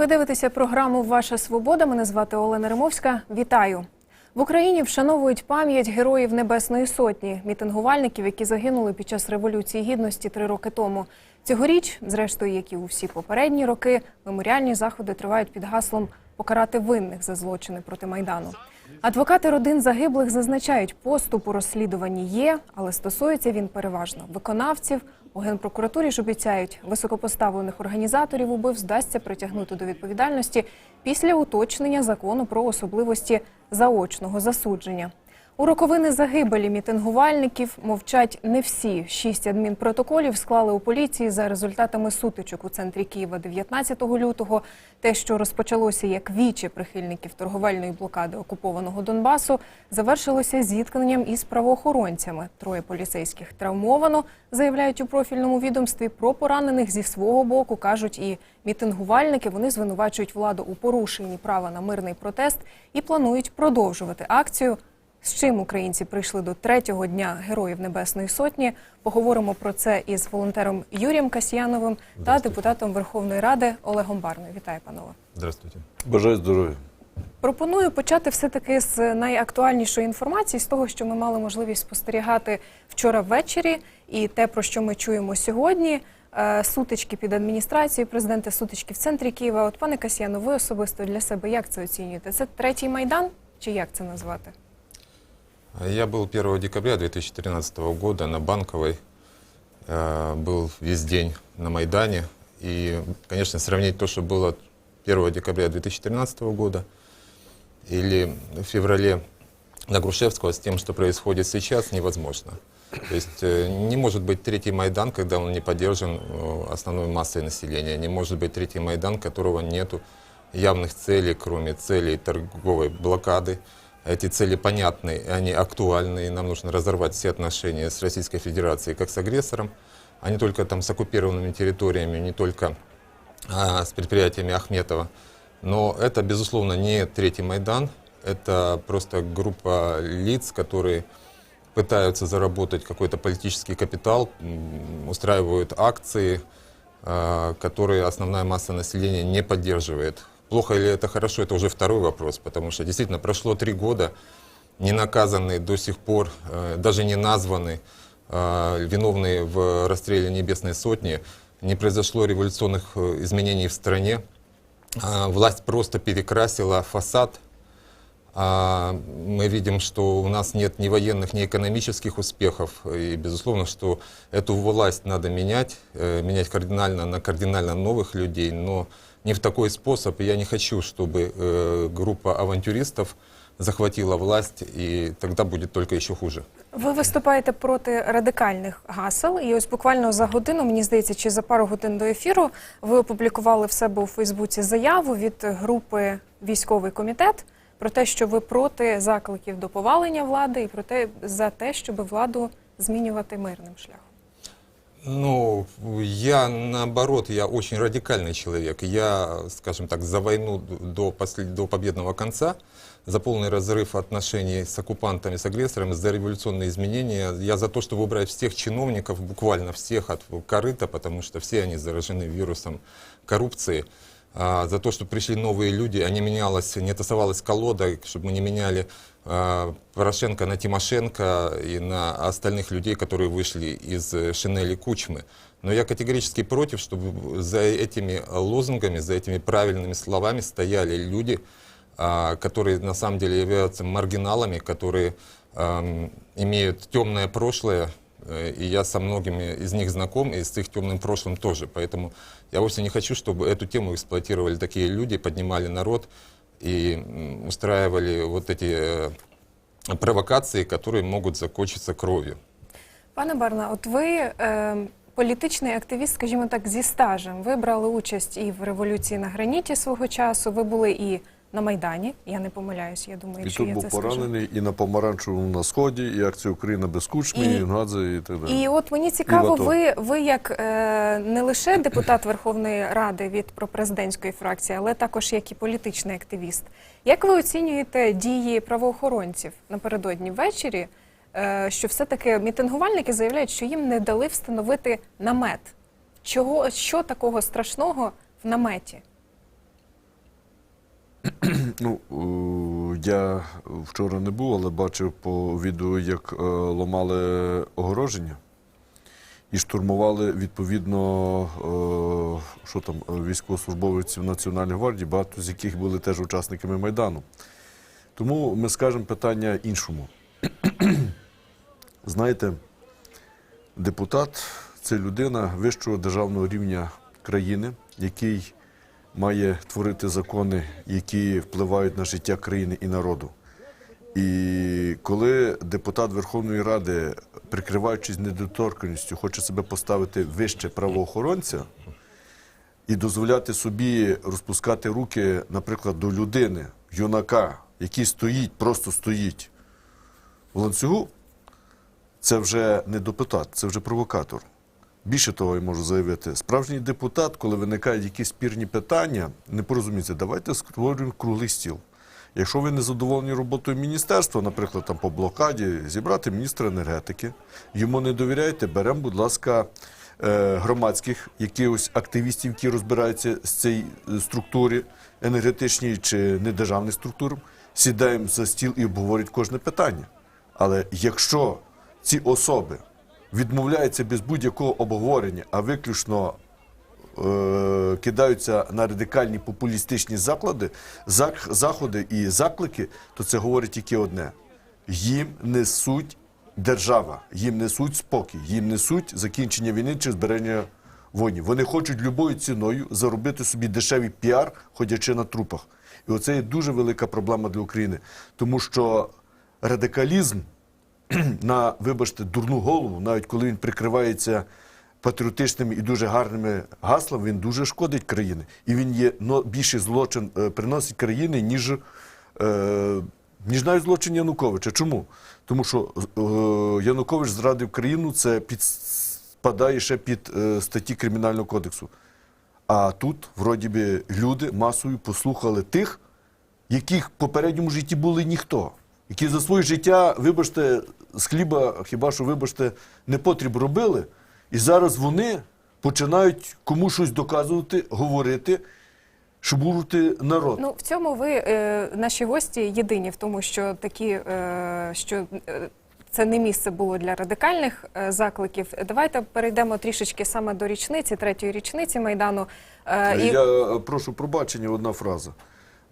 Ви дивитеся програму Ваша свобода. Мене звати Олена Римовська. Вітаю. В Україні вшановують пам'ять героїв Небесної Сотні, мітингувальників, які загинули під час революції гідності три роки тому. Цьогоріч, зрештою, як і у всі попередні роки, меморіальні заходи тривають під гаслом покарати винних за злочини проти майдану. Адвокати родин загиблих зазначають, поступ у розслідуванні є, але стосується він переважно виконавців. У генпрокуратурі ж обіцяють, високопоставлених організаторів убив здасться притягнути до відповідальності після уточнення закону про особливості заочного засудження. У роковини загибелі мітингувальників мовчать не всі. Шість адмінпротоколів склали у поліції за результатами сутичок у центрі Києва 19 лютого. Те, що розпочалося як вічі прихильників торговельної блокади окупованого Донбасу, завершилося зіткненням із правоохоронцями. Троє поліцейських травмовано, заявляють у профільному відомстві. Про поранених зі свого боку кажуть і мітингувальники. Вони звинувачують владу у порушенні права на мирний протест і планують продовжувати акцію. З чим українці прийшли до третього дня Героїв Небесної Сотні? Поговоримо про це із волонтером Юрієм Касьяновим та депутатом Верховної Ради Олегом Барною. Вітаю, панове. Здравствуйте. Бажаю здоров'я. Пропоную почати все таки з найактуальнішої інформації, з того, що ми мали можливість спостерігати вчора ввечері, і те, про що ми чуємо сьогодні. Е, Сутички під адміністрацією президента, сутички в центрі Києва. От пане Касьяно, ви особисто для себе як це оцінюєте? Це третій майдан, чи як це назвати? Я был 1 декабря 2013 года на Банковой, э, был весь день на Майдане. И, конечно, сравнить то, что было 1 декабря 2013 года или в феврале на Грушевского с тем, что происходит сейчас, невозможно. То есть э, не может быть третий Майдан, когда он не поддержан э, основной массой населения. Не может быть третий Майдан, которого нету явных целей, кроме целей торговой блокады. Эти цели понятны, они актуальны, и нам нужно разорвать все отношения с Российской Федерацией как с агрессором, а не только там с оккупированными территориями, не только а, с предприятиями Ахметова. Но это, безусловно, не третий Майдан, это просто группа лиц, которые пытаются заработать какой-то политический капитал, устраивают акции, а, которые основная масса населения не поддерживает. Плохо или это хорошо, это уже второй вопрос, потому что действительно прошло три года, не наказанные до сих пор, э, даже не названы э, виновные в расстреле Небесной Сотни, не произошло революционных э, изменений в стране, власть просто перекрасила фасад. А, мы видим, что у нас нет ни военных, ни экономических успехов. И, безусловно, что эту власть надо менять, менять кардинально на кардинально новых людей, но не в такой способ. Я не хочу, чтобы э, группа авантюристов захватила власть, и тогда будет только еще хуже. Ви виступаєте проти радикальних гасел, і ось буквально за годину, мені здається, чи за пару годин до ефіру, ви опублікували в себе у Фейсбуці заяву від групи Військовий комітет про те, що ви проти закликів до повалення влади, і про те за те, щоб владу змінювати мирним шляхом. Ну, я наоборот, я очень радикальный человек. Я, скажем так, за войну до, послед... до победного конца, за полный разрыв отношений с оккупантами, с агрессорами, за революционные изменения. Я за то, чтобы убрать всех чиновников, буквально всех от корыта, потому что все они заражены вирусом коррупции. А, за то, чтобы пришли новые люди, а не менялась, не тасовалась колода, чтобы мы не меняли а, Порошенко на Тимошенко и на остальных людей, которые вышли из э, Шинели Кучмы. Но я категорически против, чтобы за этими лозунгами, за этими правильными словами стояли люди, а, которые на самом деле являются маргиналами, которые имеют темное прошлое, Э, И я со многими из них знаком, и с их темным прошлым тоже. Поэтому я вовсе не хочу, чтобы эту тему эксплуатировали такие люди, поднимали народ и м, устраивали вот эти э, провокации, которые могут закончиться кровью. Пане Барна, от ви е, політичний активіст, скажімо так, зі стажем. Ви брали участь і в революції на граніті свого часу. Ви були і на Майдані. Я не помиляюсь, я думаю, І якщо тут я був це скажу. поранений, і на помаранчевому на сході, і акція Україна без кучми, І- і і так далі. І от мені цікаво, І ви, ви як е, не лише депутат Верховної Ради від пропрезидентської фракції, але також як і політичний активіст. Як ви оцінюєте дії правоохоронців напередодні ввечері? Е, що все-таки мітингувальники заявляють, що їм не дали встановити намет. Чого що такого страшного в наметі? Ну, е, я вчора не був, але бачив по відео, як е, ламали огороження і штурмували відповідно е, що там, військовослужбовців Національної гвардії, багато з яких були теж учасниками Майдану. Тому ми скажемо питання іншому. Знаєте, депутат це людина вищого державного рівня країни, який має творити закони, які впливають на життя країни і народу. І коли депутат Верховної Ради, прикриваючись недоторканістю, хоче себе поставити вище правоохоронця і дозволяти собі розпускати руки, наприклад, до людини, юнака, який стоїть, просто стоїть в ланцюгу, це вже не депутат, це вже провокатор. Більше того, я можу заявити, справжній депутат, коли виникають якісь спірні питання, не порозуміється, давайте створюємо круглий стіл. Якщо ви не задоволені роботою міністерства, наприклад, там по блокаді, зібрати міністра енергетики, йому не довіряєте, беремо, будь ласка, е, громадських якихось активістів, які розбираються з цієї е, структури енергетичній чи недержавних структур, сідаємо за стіл і обговорюють кожне питання. Але якщо ці особи відмовляються без будь-якого обговорення, а виключно е, кидаються на радикальні популістичні заклади, зак- заходи і заклики, то це говорить тільки одне: їм несуть держава, їм несуть спокій, їм несуть закінчення війни чи збереження воїнів. Вони хочуть любою ціною заробити собі дешевий піар, ходячи на трупах. І оце є дуже велика проблема для України, тому що радикалізм на, вибачте, дурну голову, навіть коли він прикривається патріотичними і дуже гарними гаслами, він дуже шкодить країні. І він є но, більший злочин е, приносить країни, ніж, е, ніж навіть злочин Януковича. Чому? Тому що е, Янукович зрадив країну, це підпадає ще під е, статті Кримінального кодексу. А тут, вроді би, люди масою послухали тих, яких в попередньому житті були ніхто, які за своє життя, вибачте, з хліба, хіба що, вибачте, не потріб робили. І зараз вони починають комусь щось доказувати, говорити, щоб бурити народ. Ну в цьому ви е, наші гості єдині в тому, що такі е, що. е, Це не місце було для радикальних е, закликів. Давайте перейдемо трішечки саме до річниці, третьої річниці майдану. Е, і Я е, прошу пробачення, одна фраза.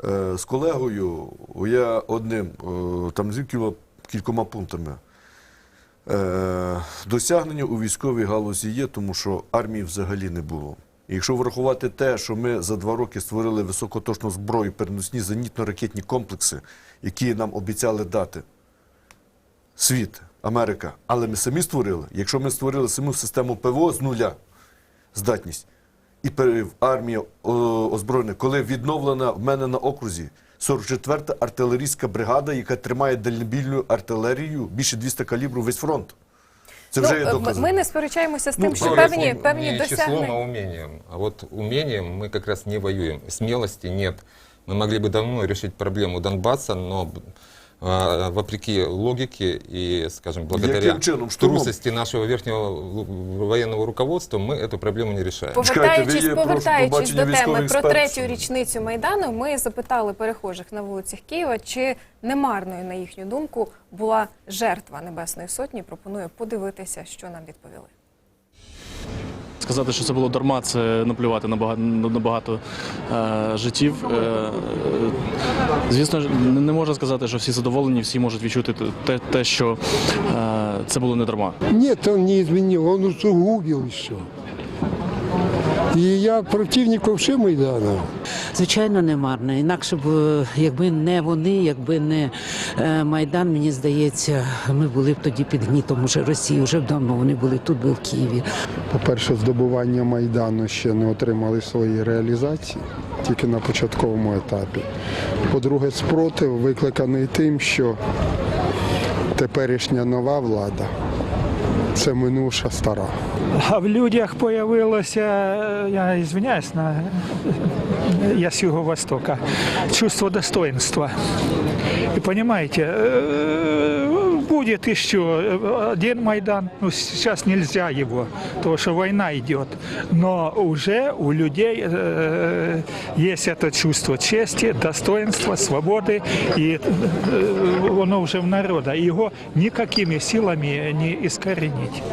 Е, З колегою я одним, е, там з кількома, пунктами. Е, Досягнення у військовій галузі є, тому що армії взагалі не було. Якщо врахувати те, що ми за два роки створили високоточну зброю, переносні зенітно-ракетні комплекси, які нам обіцяли дати світ, Америка, але ми самі створили. Якщо ми створили саму систему ПВО з нуля, здатність, і пер- армія о, озброєна, коли відновлена в мене на окрузі 44-та артилерійська бригада, яка тримає дальнобільну артилерію, більше 200 калібру весь фронт. Це вже ну, є е, докази. ми не сперечаємося з Ну, тим, що правильно, певні, не певні числом, а досягнення. умением. А вот умением мы как раз не воюем. Смелости нет. Мы могли бы давно решить проблему Донбасса, но а, вопреки логике и, скажем, благодаря чином? Трусости нашего верхнего военного руководства мы эту проблему не решаем. Повертаючись, повертаючись до теми про третю річницю майдану, ми запитали перехожих на вулицях Києва, чи немарною, на їхню думку, була жертва Небесної Сотні. Пропоную подивитися, що нам відповіли. Сказати, що це було дарма, це наплювати на багато, на багато е, життів. Е, е, звісно, не можна сказати, що всі задоволені, всі можуть відчути те, те що е, це було не дарма. Ні, то не змінило он усугубил еще. І я противник вообще Майдана. Звичайно, не марно. Інакше б, якби не вони, якби не е, Майдан, мені здається, ми були б тоді під гнітом уже Росії. Вже б давно вони були тут, би в Києві. По-перше, здобування Майдану ще не отримали свої реалізації, тільки на початковому етапі. По-друге, спротив викликаний тим, що теперішня нова влада це минуша стара. А в людях появилося, е, я извиняюсь, на, я з Юго-Востока, чувство достоинства. І понимаете, э, будет еще э, один Майдан. Ну, сейчас нельзя его, потому что война идет. Но уже у людей э, есть это чувство чести, достоинства, свободы, и э, оно уже в народа. Его никакими силами не искоренить.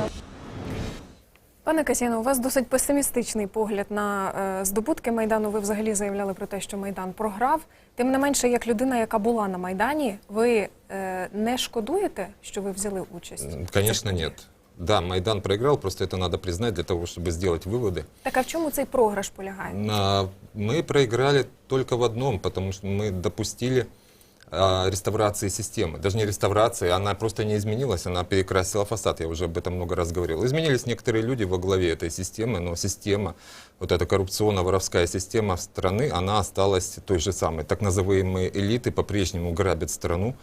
Пане Касьяно, у вас досить песимістичний погляд на е, здобутки майдану. Ви взагалі заявляли про те, що майдан програв. Тим не менше, як людина, яка була на майдані, ви е, не шкодуєте, що ви взяли участь? М, Конечно, нет. Да, Майдан проиграл, просто это надо признать для того, чтобы сделать выводы. Так а в чому цей програш полягає? А, Мы проиграли только в одном, потому что мы допустили а, реставрации системы. Даже не реставрации, она просто не изменилась, она перекрасила фасад, я уже об этом много раз говорил. Изменились некоторые люди во главе этой системы, но система, вот эта коррупционно-воровская система страны, она осталась той же самой. Так называемые элиты по-прежнему грабят страну,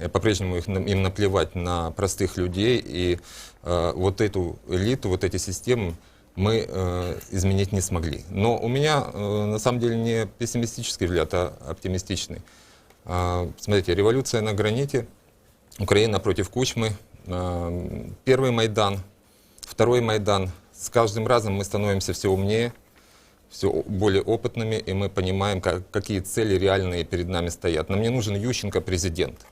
Э, по-прежнему им наплевать на простых людей, и э, вот эту элиту, вот эти системы мы э, изменить не смогли. Но у меня э, на самом деле не пессимистический взгляд, а оптимистичный. А, смотрите, революция на граните, Украина против Кучмы, э, первый Майдан, второй Майдан. С каждым разом мы становимся все умнее, все более опытными, и мы понимаем, как- какие цели реальные перед нами стоят. Нам не нужен Ющенко президент.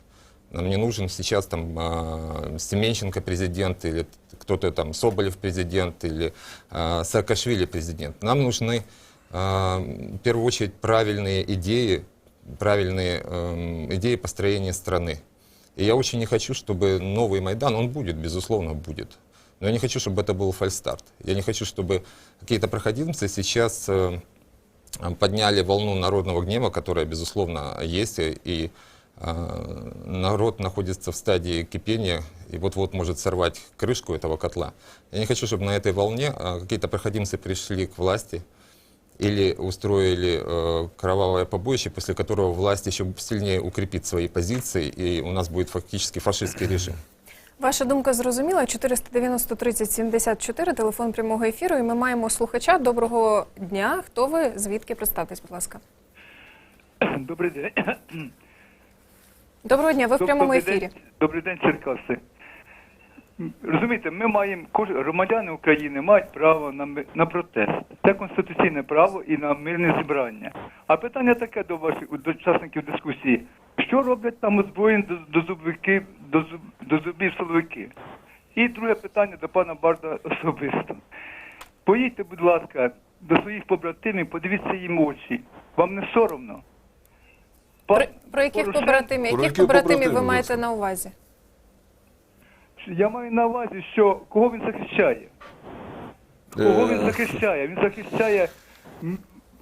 Нам не нужен сейчас там а, Семенченко президент или кто-то там Соболев президент или а, Саакашвили президент. Нам нужны а, в первую очередь правильные идеи, правильные эм, идеи построения страны. И я очень не хочу, чтобы новый Майдан, он будет, безусловно, будет. Но я не хочу, чтобы это был фальстарт. Я не хочу, чтобы какие-то проходимцы сейчас э, подняли волну народного гнева, которая, безусловно, есть, и э, народ находится в стадии кипения и вот-вот может сорвать крышку этого котла. Я не хочу, чтобы на этой волне э, какие-то проходимцы пришли к власти или устроили э, кровавое побоище, после которого власть еще сильнее укрепит свои позиции, и у нас будет фактически фашистский режим. Ваша думка зрозуміла. 490 30 74, телефон прямого ефіру. І ми маємо слухача. Доброго дня. Хто ви? Звідки представтесь, будь ласка? Добрий день. Доброго дня. Ви в прямому Добрий ефірі. День, добрий день, Черкаси. Розумієте, ми маємо громадяни України мають право на на протест. Це конституційне право і на мирне зібрання. А питання таке до ваших до учасників дискусії: що роблять там озброєні до, до зубовики, до, зуб, до зубів силовики? І друге питання до пана Барда особисто. Поїдьте, будь ласка, до своїх побратимів, подивіться їм очі. Вам не соромно? Про, Пан про яких побратимів? Яких побратимів ви маєте на увазі? Я маю на увазі, що кого він захищає? Кого він Е, захищає? Він захищає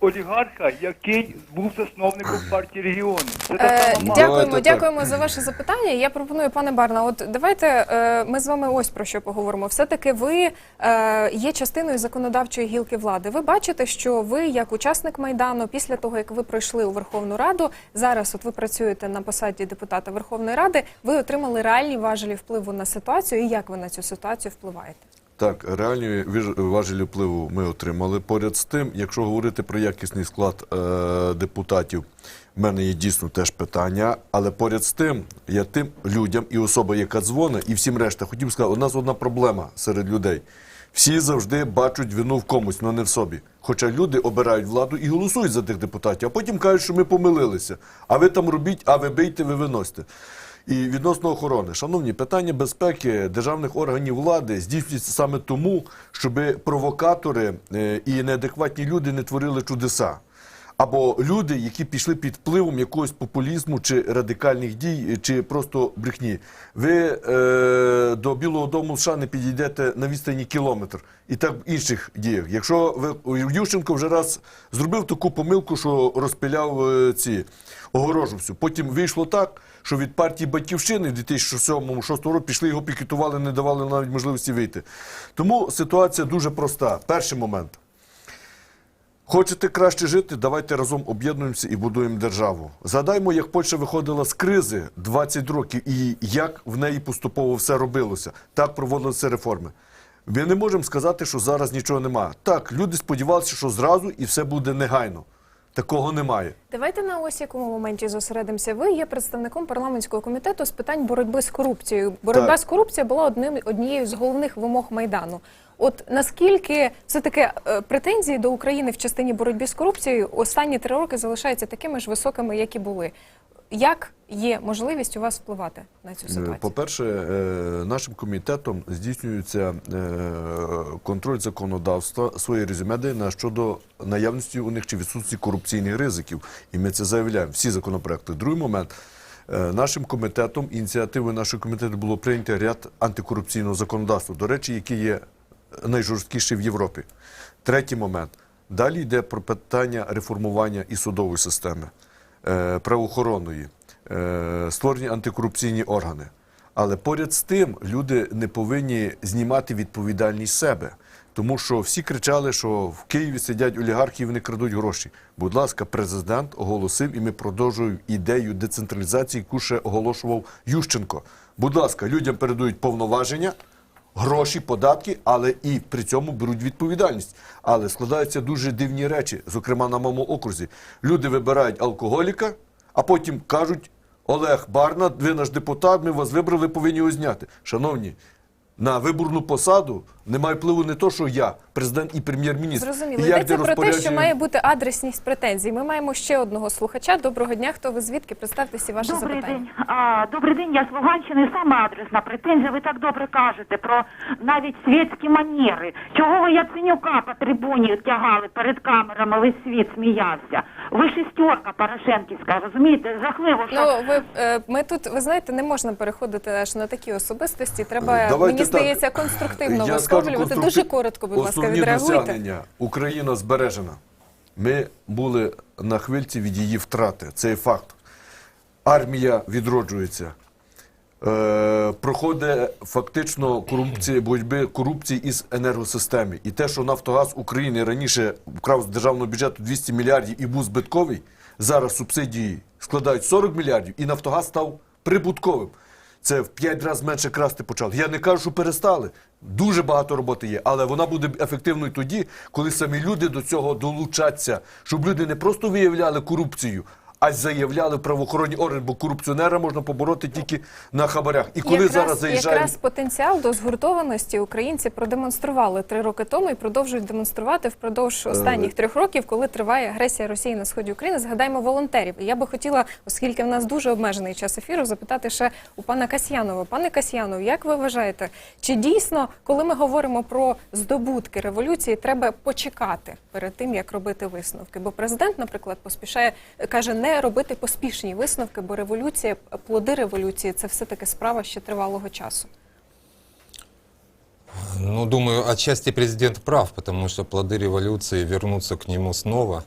олігарха, який був засновником партії регіону. Це та Е, сама мама. Давайте дякуємо, так. дякуємо за ваше запитання. Я пропоную, пане Барна, от давайте е, ми з вами ось про що поговоримо. Все-таки ви е, є частиною законодавчої гілки влади. Ви бачите, що ви, як учасник майдану, після того як ви пройшли у Верховну Раду, зараз от ви працюєте на посаді депутата Верховної Ради, ви отримали реальні важелі впливу на ситуацію. І як ви на цю ситуацію впливаєте? Так, реальні важелі впливу ми отримали. Поряд з тим, якщо говорити про якісний склад е, депутатів, в мене є дійсно теж питання. Але поряд з тим, я тим людям і особа, яка дзвонить, і всім решта, хотів сказати, у нас одна проблема серед людей. Всі завжди бачать вину в комусь, але не в собі. Хоча люди обирають владу і голосують за тих депутатів, а потім кажуть, що ми помилилися. А ви там робіть, а ви бийте, ви виносите. І відносно охорони, шановні, питання безпеки державних органів влади здійснюється саме тому, щоб провокатори е, і неадекватні люди не творили чудеса. Або люди, які пішли під впливом якогось популізму чи радикальних дій, чи просто брехні. Ви е, до Білого Дому США не підійдете на відстані кілометр. І так в інших діях. Якщо ви Ющенко вже раз зробив таку помилку, що розпиляв е, ці огорожу всю. Потім вийшло так, що від партії Батьківщини в 2007-2006 році пішли його пікетували, не давали навіть можливості вийти. Тому ситуація дуже проста. Перший момент. Хочете краще жити, давайте разом об'єднуємося і будуємо державу. Згадаймо, як Польща виходила з кризи 20 років і як в неї поступово все робилося. Так проводилися реформи. Ми не можемо сказати, що зараз нічого немає. Так, люди сподівалися, що зразу і все буде негайно. Такого немає. Давайте на ось якому моменті зосередимося. Ви є представником парламентського комітету з питань боротьби з корупцією. Боротьба Так. з корупцією була одним однією з головних вимог майдану. От наскільки все таки е, претензії до України в частині боротьби з корупцією останні три роки залишаються такими ж високими, як і були. Як є можливість у вас впливати на цю Е, ситуацію? По-перше, е, нашим комітетом здійснюється е, контроль законодавства, своє резюме на щодо наявності у них чи відсутності корупційних ризиків. І ми це заявляємо. Всі законопроекти. Другий момент. Нашим комітетом, ініціативою нашого комітету було прийнято ряд антикорупційного законодавства, до речі, яке є найжорсткіше в Європі. Третій момент. Далі йде про питання реформування і судової системи, правоохоронної, е, створені антикорупційні органи. Але поряд з тим люди не повинні знімати відповідальність себе. Тому що всі кричали, що в Києві сидять олігархи і вони крадуть гроші. Будь ласка, президент оголосив, і ми продовжуємо ідею децентралізації, яку ще оголошував Ющенко. Будь ласка, людям передають повноваження, гроші, податки, але і при цьому беруть відповідальність. Але складаються дуже дивні речі, зокрема на моєму окрузі. Люди вибирають алкоголіка, а потім кажуть: Олег Барна, ви наш депутат, ми вас вибрали, повинні його зняти. Шановні, на виборну посаду немає впливу не то, що я, президент і прем'єр-міністр. Зрозуміло. Йдеться де про те, що має бути адресність претензій. Ми маємо ще одного слухача. Доброго дня. Хто ви звідки? Представтеся ваше Добрий запитання. день. А, добрий день, я з Луганщини, саме адресна претензія. Ви так добре кажете про навіть світські манери. Чого ви Яценюка по трибуні тягали перед камерами, весь світ сміявся. Ви шестерка Порошенківська, розумієте? Жахливо, що... Ну ви е, ми тут, ви знаєте, не можна переходити аж на такі особистості. Треба Давайте мені так. здається конструктивно Я скажу висловлювати. Дуже коротко, будь ласка, Основні відреагуйте. досягнення. Україна збережена. Ми були на хвильці від її втрати. Це є факт. Армія відроджується. Е, проходить фактично корупція, боротьби корупції із енергосистеми. І те, що Нафтогаз України раніше вкрав з державного бюджету 200 мільярдів і був збитковий, зараз субсидії складають 40 мільярдів, і Нафтогаз став прибутковим. Це в 5 разів менше красти почали. Я не кажу, що перестали. Дуже багато роботи є, але вона буде ефективною тоді, коли самі люди до цього долучаться, щоб люди не просто виявляли корупцію, а заявляли правоохоронні органи, бо корупціонера можна побороти тільки на хабарях. І коли якраз, зараз заїжджають якраз потенціал до згуртованості українці продемонстрували три роки тому і продовжують демонструвати Е, впродовж останніх трьох років, коли триває агресія Росії на сході України. Згадаймо волонтерів. Я би хотіла, оскільки в нас дуже обмежений час ефіру, запитати ще у пана Касьянова. Пане Касьянов, як ви вважаєте, чи дійсно, коли ми говоримо про здобутки революції, треба почекати перед тим, як робити висновки? Бо президент, наприклад, поспішає каже, не робити поспішні висновки, бо революція, плоди революції це все таки справа ще тривалого часу. Ну, думаю, отчасти президент прав, потому что плоды революции вернутся к нему снова.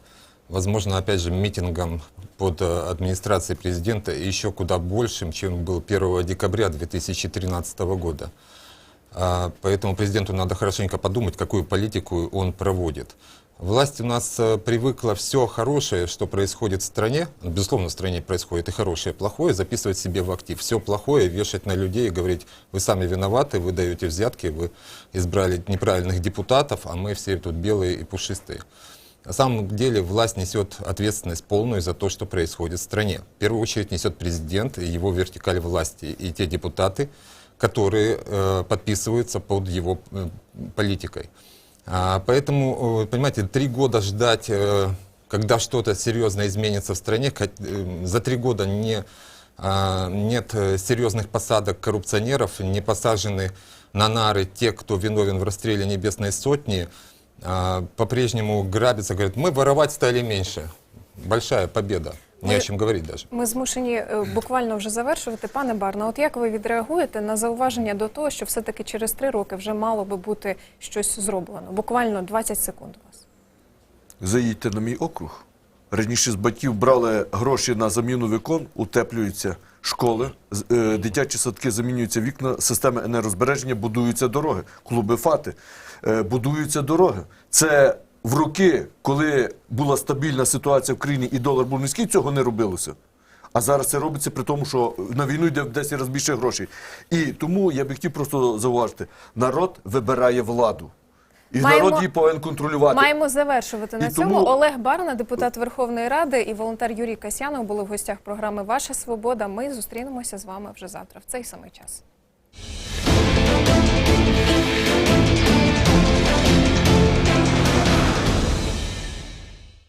Возможно, опять же, митингом под э, администрацией президента еще куда большим, чем был 1 декабря 2013 года. А, Поэтому президенту надо хорошенько подумать, какую политику он проводит. Власть у нас э, привыкла все хорошее, что происходит в стране, безусловно, в стране происходит и хорошее, и плохое, записывать себе в актив. Все плохое вешать на людей и говорить, вы сами виноваты, вы даете взятки, вы избрали неправильных депутатов, а мы все тут белые и пушистые. На самом деле власть несет ответственность полную за то, что происходит в стране. В первую очередь несет президент и его вертикаль власти, и те депутаты, которые э, подписываются под его э, политикой. А, поэтому, э, понимаете, три года ждать, э, когда что-то серьезно изменится в стране, э, за три года не, а, нет серьезных посадок коррупционеров, не посажены на нары те, кто виновен в расстреле Небесной Сотни, а, по-прежнему грабятся, говорят, мы воровать стали меньше. Большая победа. Не Мы- о чем говорить даже. Ми змушені е, буквально вже завершувати. Пане Барна, от як ви відреагуєте на зауваження до того, що все-таки через три роки вже мало би бути щось зроблено? Буквально 20 секунд у вас. заїдьте на мій округ. Раніше з батьків брали гроші на заміну вікон, утеплюються школи, е, дитячі садки замінюються вікна, системи енергозбереження, будуються дороги, клуби фати, е, будуються дороги. Це в роки, коли була стабільна ситуація в країні і долар був низький, цього не робилося. А зараз це робиться при тому, що на війну йде в 10 разів більше грошей. І тому я би хотів просто зауважити: народ вибирає владу. І Маємо- народ її повинен контролювати. Маємо завершувати на І цьому. тому- Олег Барна, депутат Верховної Ради, і волонтер Юрій Касьянов були в гостях програми Ваша Свобода. Ми зустрінемося з вами вже завтра в цей самий час.